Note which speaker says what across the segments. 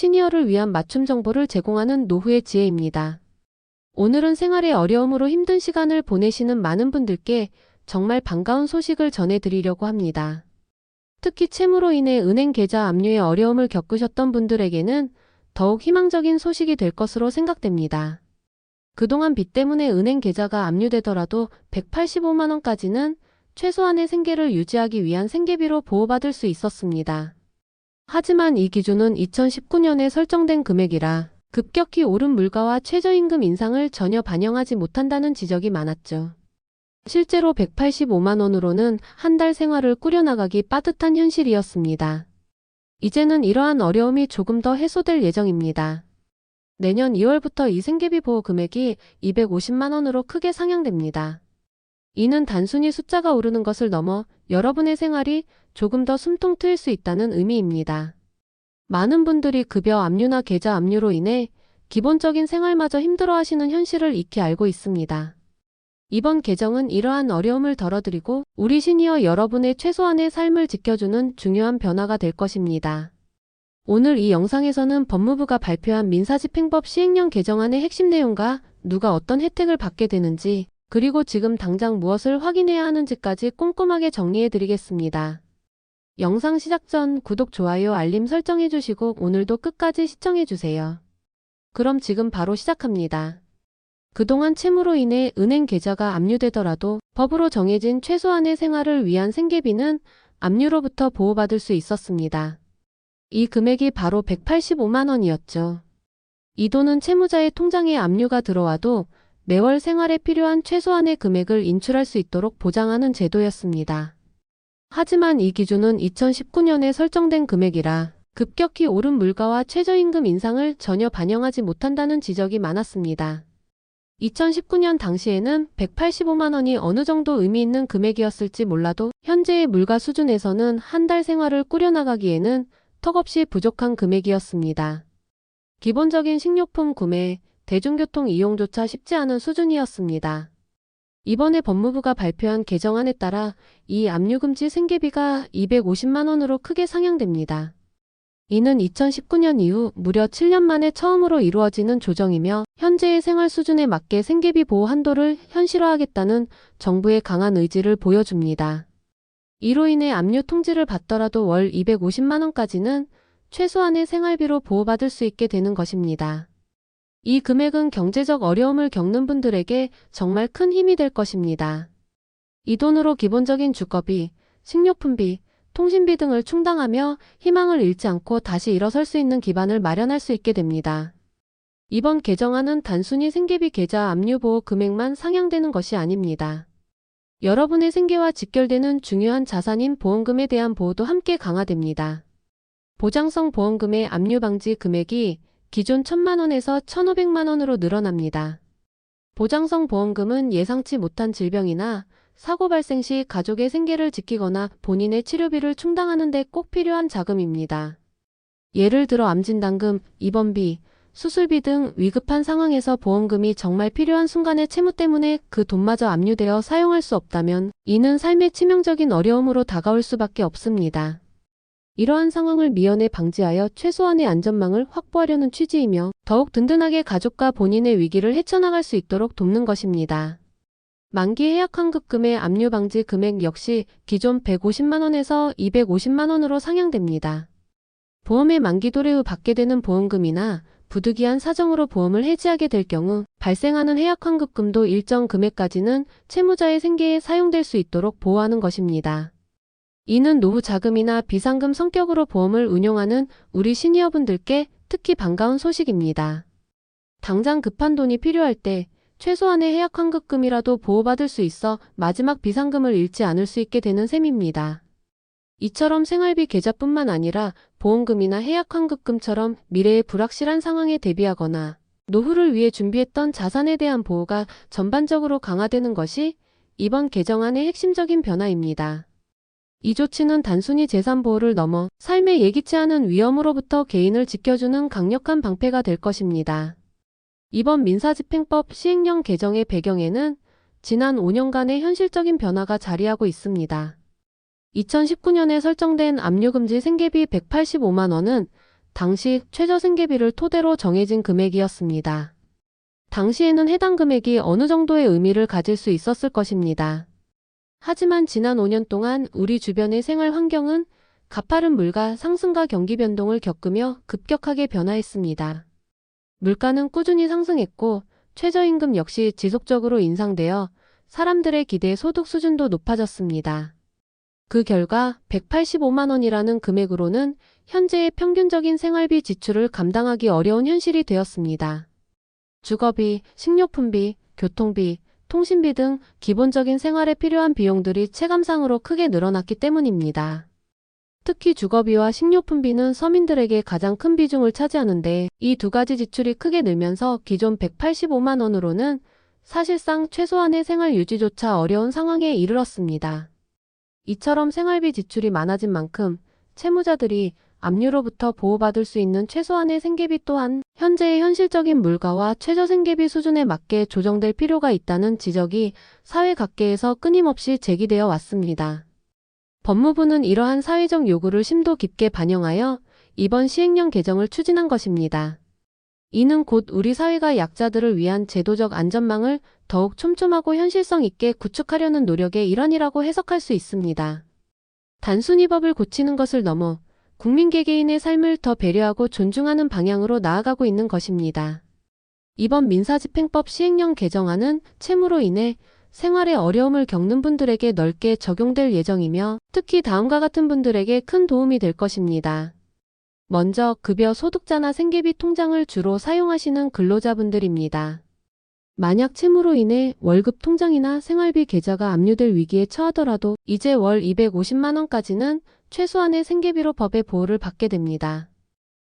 Speaker 1: 시니어를 위한 맞춤 정보를 제공하는 노후의 지혜입니다. 오늘은 생활의 어려움으로 힘든 시간을 보내시는 많은 분들께 정말 반가운 소식을 전해드리려고 합니다. 특히 채무로 인해 은행 계좌 압류에 어려움을 겪으셨던 분들에게는 더욱 희망적인 소식이 될 것으로 생각됩니다. 그동안 빚 때문에 은행 계좌가 압류되더라도 185만원까지는 최소한의 생계를 유지하기 위한 생계비로 보호받을 수 있었습니다. 하지만 이 기준은 2019년에 설정된 금액이라 급격히 오른 물가와 최저임금 인상을 전혀 반영하지 못한다는 지적이 많았죠. 실제로 185만 원으로는 한 달 생활을 꾸려나가기 빠듯한 현실이었습니다. 이제는 이러한 어려움이 조금 더 해소될 예정입니다. 내년 2월부터 이 생계비 보호 금액이 250만 원으로 크게 상향됩니다. 이는 단순히 숫자가 오르는 것을 넘어 여러분의 생활이 조금 더 숨통 트일 수 있다는 의미입니다. 많은 분들이 급여 압류나 계좌 압류로 인해 기본적인 생활마저 힘들어 하시는 현실을 익히 알고 있습니다. 이번 개정은 이러한 어려움을 덜어드리고 우리 시니어 여러분의 최소한의 삶을 지켜주는 중요한 변화가 될 것입니다. 오늘 이 영상에서는 법무부가 발표한 민사집행법 시행령 개정안의 핵심 내용과 누가 어떤 혜택을 받게 되는지 그리고 지금 당장 무엇을 확인해야 하는지까지 꼼꼼하게 정리해 드리겠습니다. 영상 시작 전 구독, 좋아요, 알림 설정해 주시고 오늘도 끝까지 시청해 주세요. 그럼 지금 바로 시작합니다. 그동안 채무로 인해 은행 계좌가 압류되더라도 법으로 정해진 최소한의 생활을 위한 생계비는 압류로부터 보호받을 수 있었습니다. 이 금액이 바로 185만 원이었죠. 이 돈은 채무자의 통장에 압류가 들어와도 매월 생활에 필요한 최소한의 금액을 인출할 수 있도록 보장하는 제도였습니다. 하지만 이 기준은 2019년에 설정된 금액이라 급격히 오른 물가와 최저임금 인상을 전혀 반영하지 못한다는 지적이 많았습니다. 2019년 당시에는 185만 원이 어느 정도 의미 있는 금액이었을지 몰라도 현재의 물가 수준에서는 한 달 생활을 꾸려나가기에는 턱없이 부족한 금액이었습니다. 기본적인 식료품 구매, 대중교통 이용조차 쉽지 않은 수준이었습니다. 이번에 법무부가 발표한 개정안에 따라 이 압류금지 생계비가 250만 원으로 크게 상향됩니다. 이는 2019년 이후 무려 7년 만에 처음으로 이루어지는 조정이며 현재의 생활 수준에 맞게 생계비 보호 한도를 현실화하겠다는 정부의 강한 의지를 보여줍니다. 이로 인해 압류 통지를 받더라도 월 250만 원까지는 최소한의 생활비로 보호받을 수 있게 되는 것입니다. 이 금액은 경제적 어려움을 겪는 분들에게 정말 큰 힘이 될 것입니다. 이 돈으로 기본적인 주거비, 식료품비, 통신비 등을 충당하며 희망을 잃지 않고 다시 일어설 수 있는 기반을 마련할 수 있게 됩니다. 이번 개정안은 단순히 생계비 계좌 압류 보호 금액만 상향되는 것이 아닙니다. 여러분의 생계와 직결되는 중요한 자산인 보험금에 대한 보호도 함께 강화됩니다. 보장성 보험금의 압류 방지 금액이 기존 1천만원에서 1,500만원으로 늘어납니다. 보장성 보험금은 예상치 못한 질병이나 사고 발생 시 가족의 생계를 지키거나 본인의 치료비를 충당하는 데 꼭 필요한 자금입니다. 예를 들어 암진단금, 입원비, 수술비 등 위급한 상황에서 보험금이 정말 필요한 순간에 채무 때문에 그 돈마저 압류되어 사용할 수 없다면 이는 삶의 치명적인 어려움으로 다가올 수밖에 없습니다. 이러한 상황을 미연에 방지하여 최소한의 안전망을 확보하려는 취지이며 더욱 든든하게 가족과 본인의 위기를 헤쳐나갈 수 있도록 돕는 것입니다. 만기 해약 환급금의 압류 방지 금액 역시 기존 150만원에서 250만원으로 상향됩니다. 보험의 만기 도래 후 받게 되는 보험금이나 부득이한 사정으로 보험을 해지하게 될 경우 발생하는 해약 환급금도 일정 금액까지는 채무자의 생계에 사용될 수 있도록 보호하는 것입니다. 이는 노후 자금이나 비상금 성격으로 보험을 운용하는 우리 시니어분들께 특히 반가운 소식입니다. 당장 급한 돈이 필요할 때 최소한의 해약 환급금이라도 보호받을 수 있어 마지막 비상금을 잃지 않을 수 있게 되는 셈입니다. 이처럼 생활비 계좌뿐만 아니라 보험금이나 해약 환급금처럼 미래의 불확실한 상황에 대비하거나 노후를 위해 준비했던 자산에 대한 보호가 전반적으로 강화되는 것이 이번 개정안의 핵심적인 변화입니다. 이 조치는 단순히 재산 보호를 넘어 삶에 예기치 않은 위험으로부터 개인을 지켜주는 강력한 방패가 될 것입니다. 이번 민사집행법 시행령 개정의 배경에는 지난 5년간의 현실적인 변화가 자리하고 있습니다. 2019년에 설정된 압류금지 생계비 185만 원은 당시 최저 생계비를 토대로 정해진 금액이었습니다. 당시에는 해당 금액이 어느 정도의 의미를 가질 수 있었을 것입니다. 하지만 지난 5년 동안 우리 주변의 생활 환경은 가파른 물가 상승과 경기 변동을 겪으며 급격하게 변화했습니다. 물가는 꾸준히 상승했고 최저임금 역시 지속적으로 인상되어 사람들의 기대 소득 수준도 높아졌습니다. 그 결과 185만 원이라는 금액으로는 현재의 평균적인 생활비 지출을 감당하기 어려운 현실이 되었습니다. 주거비, 식료품비, 교통비, 통신비 등 기본적인 생활에 필요한 비용들이 체감상으로 크게 늘어났기 때문입니다. 특히 주거비와 식료품비는 서민들에게 가장 큰 비중을 차지하는데 이 두 가지 지출이 크게 늘면서 기존 185만 원으로는 사실상 최소한의 생활 유지조차 어려운 상황에 이르렀습니다. 이처럼 생활비 지출이 많아진 만큼 채무자들이 압류로부터 보호받을 수 있는 최소한의 생계비 또한 현재의 현실적인 물가와 최저 생계비 수준에 맞게 조정될 필요가 있다는 지적이 사회 각계에서 끊임없이 제기되어 왔습니다. 법무부는 이러한 사회적 요구를 심도 깊게 반영하여 이번 시행령 개정을 추진한 것입니다. 이는 곧 우리 사회가 약자들을 위한 제도적 안전망을 더욱 촘촘하고 현실성 있게 구축하려는 노력의 일환이라고 해석할 수 있습니다. 단순히 법을 고치는 것을 넘어 국민 개개인의 삶을 더 배려하고 존중하는 방향으로 나아가고 있는 것입니다. 이번 민사집행법 시행령 개정안은 채무로 인해 생활에 어려움을 겪는 분들에게 넓게 적용될 예정이며 특히 다음과 같은 분들에게 큰 도움이 될 것입니다. 먼저 급여 소득자나 생계비 통장을 주로 사용하시는 근로자분들입니다. 만약 채무로 인해 월급 통장이나 생활비 계좌가 압류될 위기에 처하더라도 이제 월 250만 원까지는 최소한의 생계비로 법의 보호를 받게 됩니다.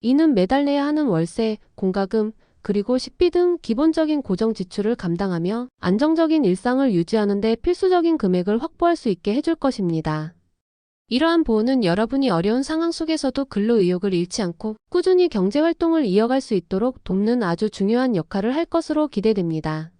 Speaker 1: 이는 매달 내야 하는 월세, 공과금, 그리고 식비 등 기본적인 고정 지출을 감당하며 안정적인 일상을 유지하는 데 필수적인 금액을 확보할 수 있게 해줄 것입니다. 이러한 보호는 여러분이 어려운 상황 속에서도 근로 의욕을 잃지 않고 꾸준히 경제 활동을 이어갈 수 있도록 돕는 아주 중요한 역할을 할 것으로 기대됩니다.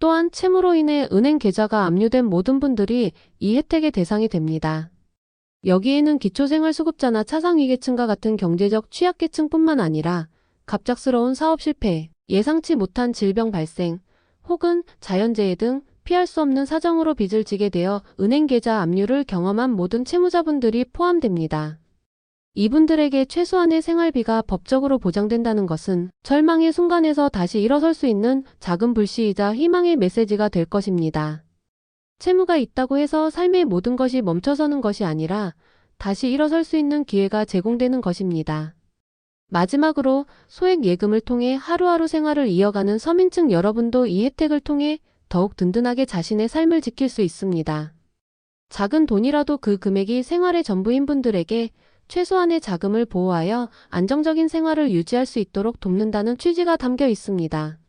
Speaker 1: 또한 채무로 인해 은행 계좌가 압류된 모든 분들이 이 혜택의 대상이 됩니다. 여기에는 기초생활수급자나 차상위계층과 같은 경제적 취약계층뿐만 아니라 갑작스러운 사업 실패, 예상치 못한 질병 발생, 혹은 자연재해 등 피할 수 없는 사정으로 빚을 지게 되어 은행 계좌 압류를 경험한 모든 채무자분들이 포함됩니다. 이분들에게 최소한의 생활비가 법적으로 보장된다는 것은 절망의 순간에서 다시 일어설 수 있는 작은 불씨이자 희망의 메시지가 될 것입니다. 채무가 있다고 해서 삶의 모든 것이 멈춰서는 것이 아니라 다시 일어설 수 있는 기회가 제공되는 것입니다. 마지막으로 소액 예금을 통해 하루하루 생활을 이어가는 서민층 여러분도 이 혜택을 통해 더욱 든든하게 자신의 삶을 지킬 수 있습니다. 작은 돈이라도 그 금액이 생활의 전부인 분들에게 최소한의 자금을 보호하여 안정적인 생활을 유지할 수 있도록 돕는다는 취지가 담겨 있습니다.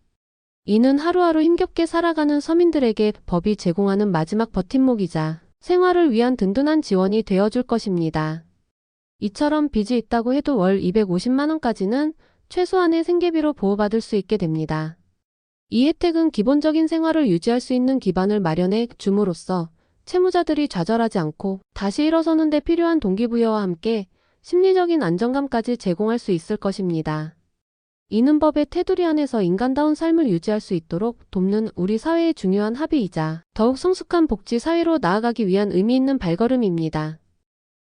Speaker 1: 이는 하루하루 힘겹게 살아가는 서민들에게 법이 제공하는 마지막 버팀목이자 생활을 위한 든든한 지원이 되어줄 것입니다. 이처럼 빚이 있다고 해도 월 250만원까지는 최소한의 생계비로 보호받을 수 있게 됩니다. 이 혜택은 기본적인 생활을 유지할 수 있는 기반을 마련해 줌으로써 채무자들이 좌절하지 않고 다시 일어서는 데 필요한 동기부여와 함께 심리적인 안정감까지 제공할 수 있을 것입니다. 이는 법의 테두리 안에서 인간다운 삶을 유지할 수 있도록 돕는 우리 사회의 중요한 합의이자 더욱 성숙한 복지 사회로 나아가기 위한 의미 있는 발걸음입니다.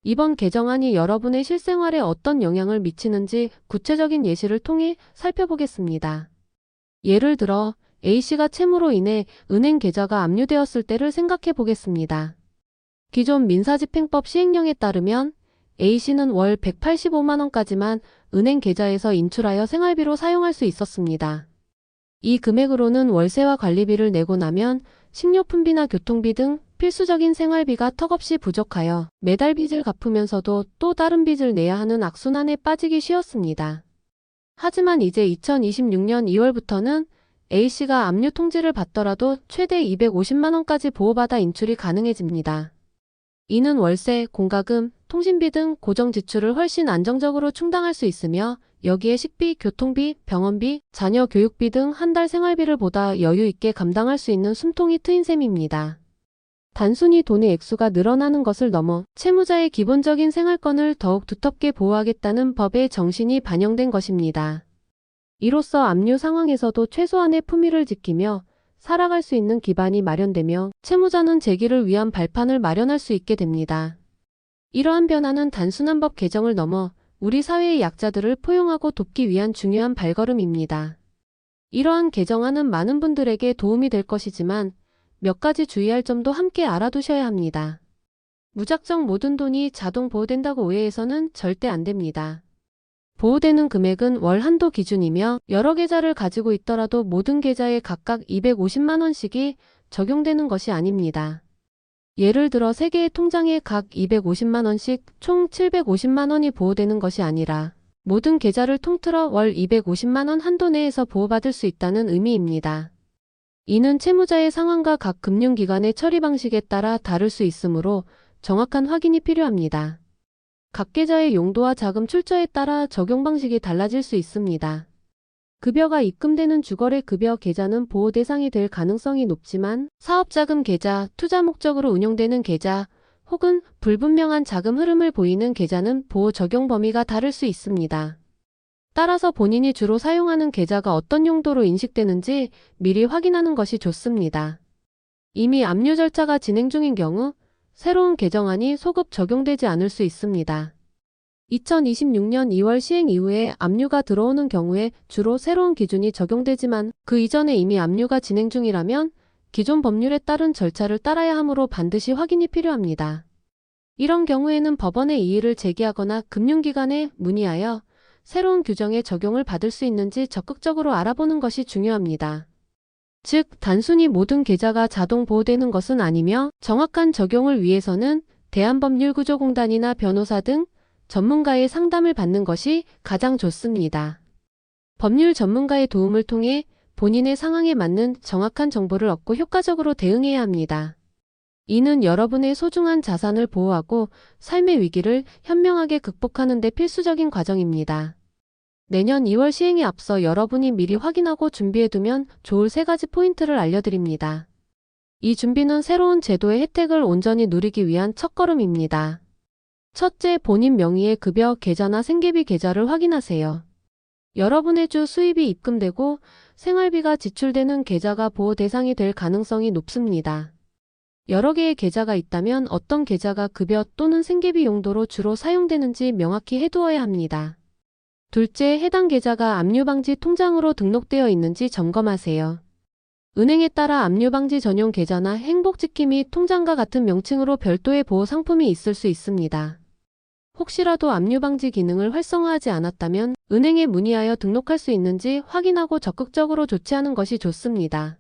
Speaker 1: 이번 개정안이 여러분의 실생활에 어떤 영향을 미치는지 구체적인 예시를 통해 살펴보겠습니다. 예를 들어 A씨가 채무로 인해 은행 계좌가 압류되었을 때를 생각해 보겠습니다. 기존 민사집행법 시행령에 따르면 A씨는 월 185만원까지만 은행 계좌에서 인출하여 생활비로 사용할 수 있었습니다. 이 금액으로는 월세와 관리비를 내고 나면 식료품비나 교통비 등 필수적인 생활비가 턱없이 부족하여 매달 빚을 갚으면서도 또 다른 빚을 내야 하는 악순환에 빠지기 쉬웠습니다. 하지만 이제 2026년 2월부터는 A씨가 압류 통지를 받더라도 최대 250만원까지 보호받아 인출이 가능해집니다. 이는 월세, 공과금, 통신비 등 고정 지출을 훨씬 안정적으로 충당할 수 있으며 여기에 식비, 교통비, 병원비, 자녀 교육비 등 한 달 생활비를 보다 여유 있게 감당할 수 있는 숨통이 트인 셈입니다. 단순히 돈의 액수가 늘어나는 것을 넘어 채무자의 기본적인 생활권을 더욱 두텁게 보호하겠다는 법의 정신이 반영된 것입니다. 이로써 압류 상황에서도 최소한의 품위를 지키며 살아갈 수 있는 기반이 마련되며 채무자는 재기를 위한 발판을 마련할 수 있게 됩니다. 이러한 변화는 단순한 법 개정을 넘어 우리 사회의 약자들을 포용하고 돕기 위한 중요한 발걸음입니다. 이러한 개정안은 많은 분들에게 도움이 될 것이지만 몇 가지 주의할 점도 함께 알아두셔야 합니다. 무작정 모든 돈이 자동 보호된다고 오해해서는 절대 안 됩니다. 보호되는 금액은 월 한도 기준이며 여러 계좌를 가지고 있더라도 모든 계좌에 각각 250만 원씩이 적용되는 것이 아닙니다. 예를 들어 3개의 통장에 각 250만 원씩 총 750만 원이 보호되는 것이 아니라 모든 계좌를 통틀어 월 250만 원 한도 내에서 보호받을 수 있다는 의미입니다. 이는 채무자의 상황과 각 금융기관의 처리 방식에 따라 다를 수 있으므로 정확한 확인이 필요합니다. 각 계좌의 용도와 자금 출처에 따라 적용 방식이 달라질 수 있습니다. 급여가 입금되는 주거래 급여 계좌는 보호 대상이 될 가능성이 높지만 사업자금 계좌, 투자 목적으로 운용되는 계좌 혹은 불분명한 자금 흐름을 보이는 계좌는 보호 적용 범위가 다를 수 있습니다. 따라서 본인이 주로 사용하는 계좌가 어떤 용도로 인식되는지 미리 확인하는 것이 좋습니다. 이미 압류 절차가 진행 중인 경우 새로운 개정안이 소급 적용되지 않을 수 있습니다. 2026년 2월 시행 이후에 압류가 들어오는 경우에 주로 새로운 기준이 적용되지만 그 이전에 이미 압류가 진행 중이라면 기존 법률에 따른 절차를 따라야 하므로 반드시 확인이 필요합니다. 이런 경우에는 법원에 이의를 제기하거나 금융기관에 문의하여 새로운 규정의 적용을 받을 수 있는지 적극적으로 알아보는 것이 중요합니다. 즉, 단순히 모든 계좌가 자동 보호되는 것은 아니며 정확한 적용을 위해서는 대한법률구조공단이나 변호사 등 전문가의 상담을 받는 것이 가장 좋습니다. 법률 전문가의 도움을 통해 본인의 상황에 맞는 정확한 정보를 얻고 효과적으로 대응해야 합니다. 이는 여러분의 소중한 자산을 보호하고 삶의 위기를 현명하게 극복하는 데 필수적인 과정입니다. 내년 2월 시행에 앞서 여러분이 미리 확인하고 준비해두면 좋을 세 가지 포인트를 알려드립니다. 이 준비는 새로운 제도의 혜택을 온전히 누리기 위한 첫걸음입니다. 첫째, 본인 명의의 급여 계좌나 생계비 계좌를 확인하세요. 여러분의 주 수입이 입금되고 생활비가 지출되는 계좌가 보호 대상이 될 가능성이 높습니다. 여러 개의 계좌가 있다면 어떤 계좌가 급여 또는 생계비 용도로 주로 사용되는지 명확히 해두어야 합니다. 둘째, 해당 계좌가 압류방지 통장으로 등록되어 있는지 점검하세요. 은행에 따라 압류방지 전용 계좌나 행복지킴이 통장과 같은 명칭으로 별도의 보호 상품이 있을 수 있습니다. 혹시라도 압류방지 기능을 활성화하지 않았다면 은행에 문의하여 등록할 수 있는지 확인하고 적극적으로 조치하는 것이 좋습니다.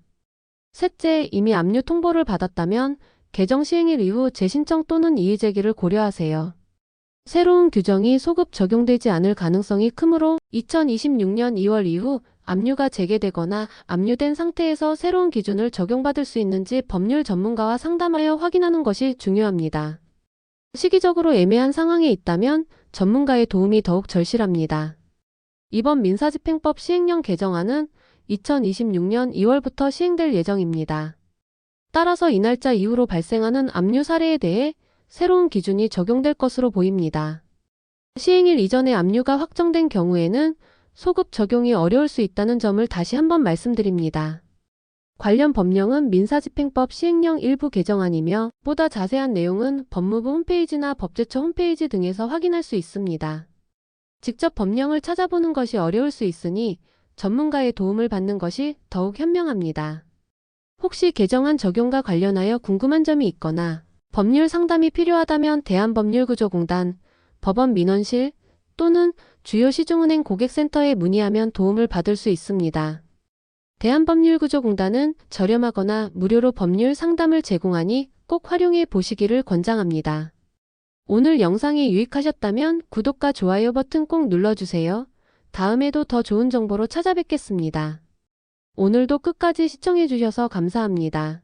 Speaker 1: 셋째, 이미 압류 통보를 받았다면 개정 시행일 이후 재신청 또는 이의 제기를 고려하세요. 새로운 규정이 소급 적용되지 않을 가능성이 크므로 2026년 2월 이후 압류가 재개되거나 압류된 상태에서 새로운 기준을 적용받을 수 있는지 법률 전문가와 상담하여 확인하는 것이 중요합니다. 시기적으로 애매한 상황에 있다면 전문가의 도움이 더욱 절실합니다. 이번 민사집행법 시행령 개정안은 2026년 2월부터 시행될 예정입니다. 따라서 이 날짜 이후로 발생하는 압류 사례에 대해 새로운 기준이 적용될 것으로 보입니다. 시행일 이전에 압류가 확정된 경우에는 소급 적용이 어려울 수 있다는 점을 다시 한번 말씀드립니다. 관련 법령은 민사집행법 시행령 일부 개정안이며 보다 자세한 내용은 법무부 홈페이지나 법제처 홈페이지 등에서 확인할 수 있습니다. 직접 법령을 찾아보는 것이 어려울 수 있으니 전문가의 도움을 받는 것이 더욱 현명합니다. 혹시 개정안 적용과 관련하여 궁금한 점이 있거나 법률 상담이 필요하다면 대한법률구조공단, 법원 민원실 또는 주요 시중은행 고객센터에 문의하면 도움을 받을 수 있습니다. 대한법률구조공단은 저렴하거나 무료로 법률 상담을 제공하니 꼭 활용해 보시기를 권장합니다. 오늘 영상이 유익하셨다면 구독과 좋아요 버튼 꼭 눌러주세요. 다음에도 더 좋은 정보로 찾아뵙겠습니다. 오늘도 끝까지 시청해주셔서 감사합니다.